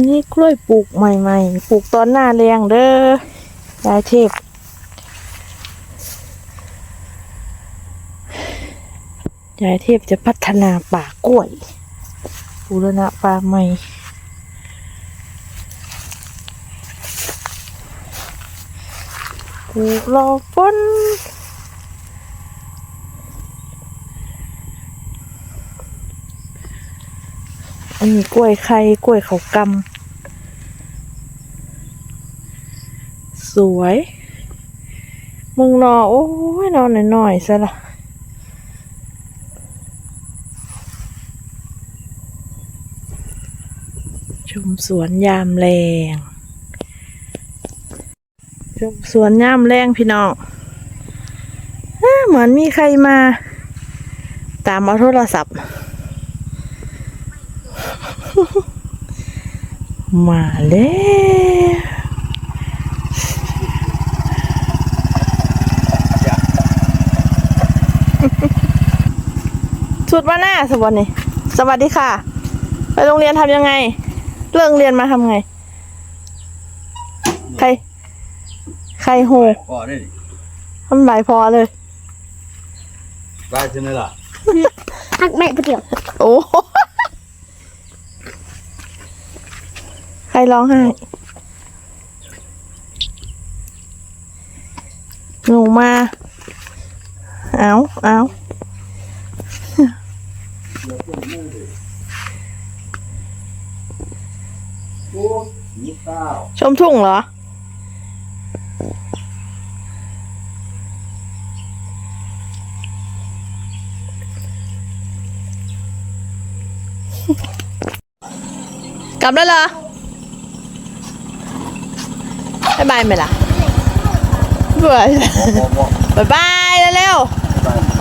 นนี้กล้วยปลูกใหม่ ๆ ปลูกตอนหน้าแรงเด้อยายเทพยายเทพจะพัฒนาป่ากล้วยบูรณะป่าใหม่ปลูกรอฝนอันนี้กล้วยไข่กล้วยเขากำ สวย มึงนอโอ้ยนอนหน่อยๆซะละชมสวนยามแรงชมสวนย่ามแรงพี่น้องเอ้อเหมือนมีใครมา ตามเอาโทรศัพท์ มาแล้วสุ ดมาหน้าสวัสดีสวัสดีค่ะ ไปโรงเรียนทำยังไง เลิกเรียนมาทำไง ใคร ใครโหพอได้ดิทำลายพอเลยได้ใช่ไหมล่ะหักแม่ก๋วยเตี๋ยวโอ้โหใครร้องไห้หนูมา เอาเอา โอ้ยี่เก้าชมทุ่งเหรอ กลับแล้วเหรอบ๊ายบายไหมล่ะเบื่อพอพอบ๊ายบายเร็วได้ได้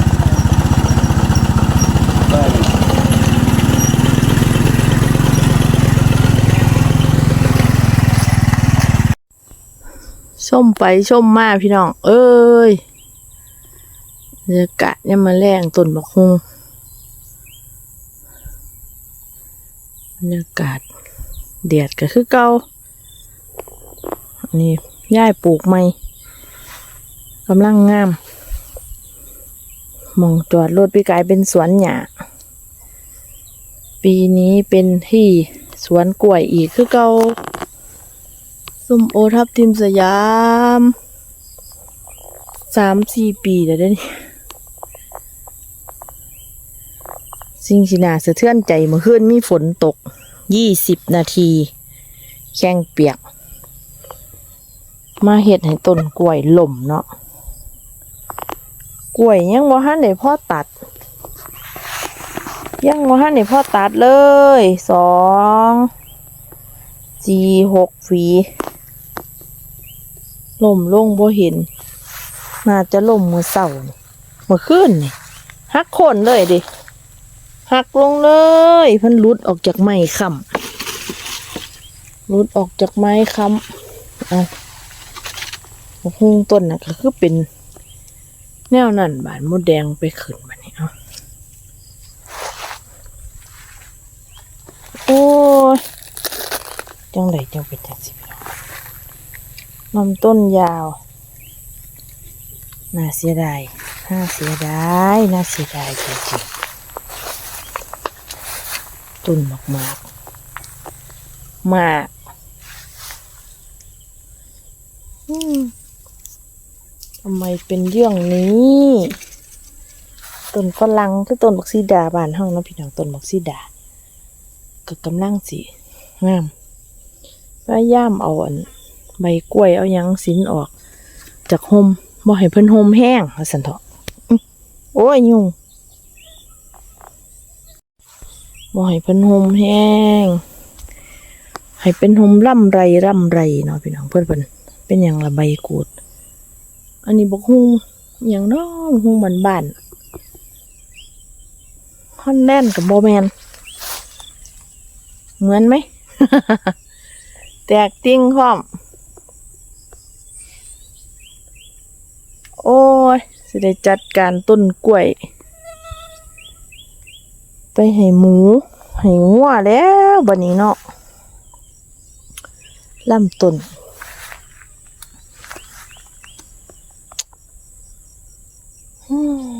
ๆชมไปชมมาพี่น้อง เอ้ยบรรยากาศเนี่ยมาแรงต้นบักฮุงบรรยากาศเดียดก็คือเก่าอันนี้ย่ายปลูกใหม่กำลังงามมองจอดรถพี่กายเป็นสวนหญ้าปีนี้เป็นที่สวนกล้วยอีกคือเก่า ส้มโอทับทิมสยามสามสี่ปีแล้วเด้นี่สิ่งสินาสะเทือนใจเมื่อคืนมีฝนตกยี่สิบนาที แข้งเปียก มาเห็ดให้ต้นกล้วยหล่มเนาะกล้วยยังบ่ทันได้พ่อตัด ยังบ่ทันได้พ่อตัดเลยสองสี่หกหวี ล่มลงบ่เห็น น่าจะล่มมือเสาร์มื่อคืนนี่หักโคนเลยดิหักลงเลยพิ่นหลุดออกจากไม้ค้ำหลุดออกจากไม้ค้ำเอาบกฮุงต้นน่ะก็คือเป็น แนวนั่นบานมดแดงไปขึ้นมานี่เอาโอ้ยจังไดจังเป็นจังสิ ลำต้นยาว น่าเสียดาย น่าเสียดาย น่าเสียดายจริงๆต้นมากมากๆมากทำไมเป็นเรื่องนี้ต้นฝรั่งคือต้นบักซีดาบ้านห้องนาะพี่น้องต้นบักซีดาก็กำลังสิงามพยายามเอาอัน ใบกล้วยเอายังสินออก จากห่มบ่ให้เพิ่นห่มแห้งว่าซั่นเถาะอื้อโอ้ยยุงบ่ให้เพิ่นห่มแห้ง ให้เป็นห่มร่ำไรร่ำไรเนาะพี่น้องเพิ่อนเพิ่นเป็นหยังละใบกูด อันนี้บ่ฮู้หยังเนาะฮู้มันบ้านฮอนแลนด์กับโบแมนเหมือนไหม แตกติ้งพร้อม โอ้ยสิได้จัดการต้นกล้วย ไปให้หมู ให้งัวแล้วบัดนี้เนาะลำต้นอืม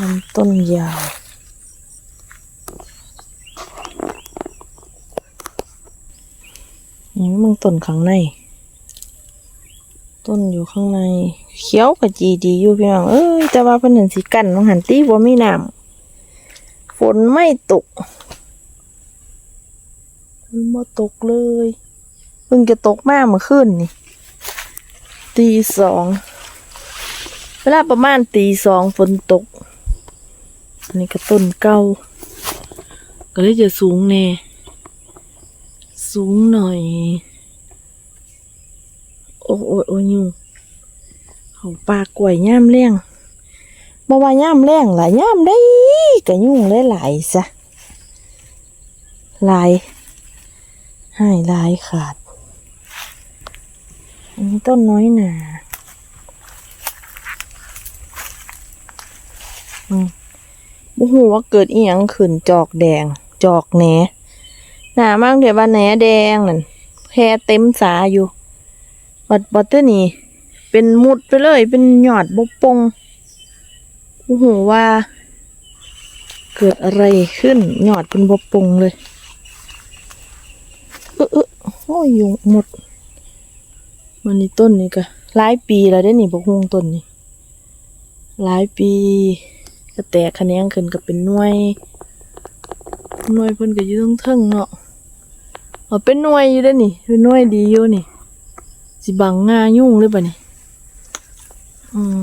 ลำต้นยาวนี่มึงต้นข้างใน ต้นอยู่ข้างใน เขียวกับจีดีอยู่พี่น้อง เอ้ย แต่ว่าเพิ่นนั่นสิกันน้องหันตีบ่มีน้ำฝนไม่ตกฝนบ่ตกเลยเพิ่งจะตกมากเมื่อคืนนี่ตีสองเวลาประมาณตีสองฝนตก อันนี้ก็ต้นเก่าก็เลยจะสูงแน่ สูงหน่อย อ้โอ้โอ้ยุงเขาปลากล้วยย่ามแรงบ่ว่าย่ามแรงล่ะย่ามได้ก็ยุ่งหลายๆซะลายให้ลายขาด อันนี้ต้นน้อยหนาอืมบ่ฮู้ว่าเกิดอีหยังขึ้นจอกแดง จอกแหนหนามั่งเดี๋ยวว่าแหนแดงนั่นแพรเต็มสาอยู่ บัดบัดเตอร์นี่ เป็นมุดไปเลย เป็นหยอดบกปงโอ้โหว่า เกิดอะไรขึ้น หยอดเป็นบกปงเลยเออเออโอ้ยยุงหมดมันนี่ต้นนี่ก็หลายปีแล้วได้นี่บกฮวงต้นนี่หลายปีก็แตกคะแนนขึ้นก็เป็นหน่วยหน่วยเพิ่นก็อยู่ทั้งเนาะเอเป็นหน่วยอยู่เด้นี่เป็นหน่วยดีอยู่นี่ สิบังงายุ่งเลยป่ะนี่อืม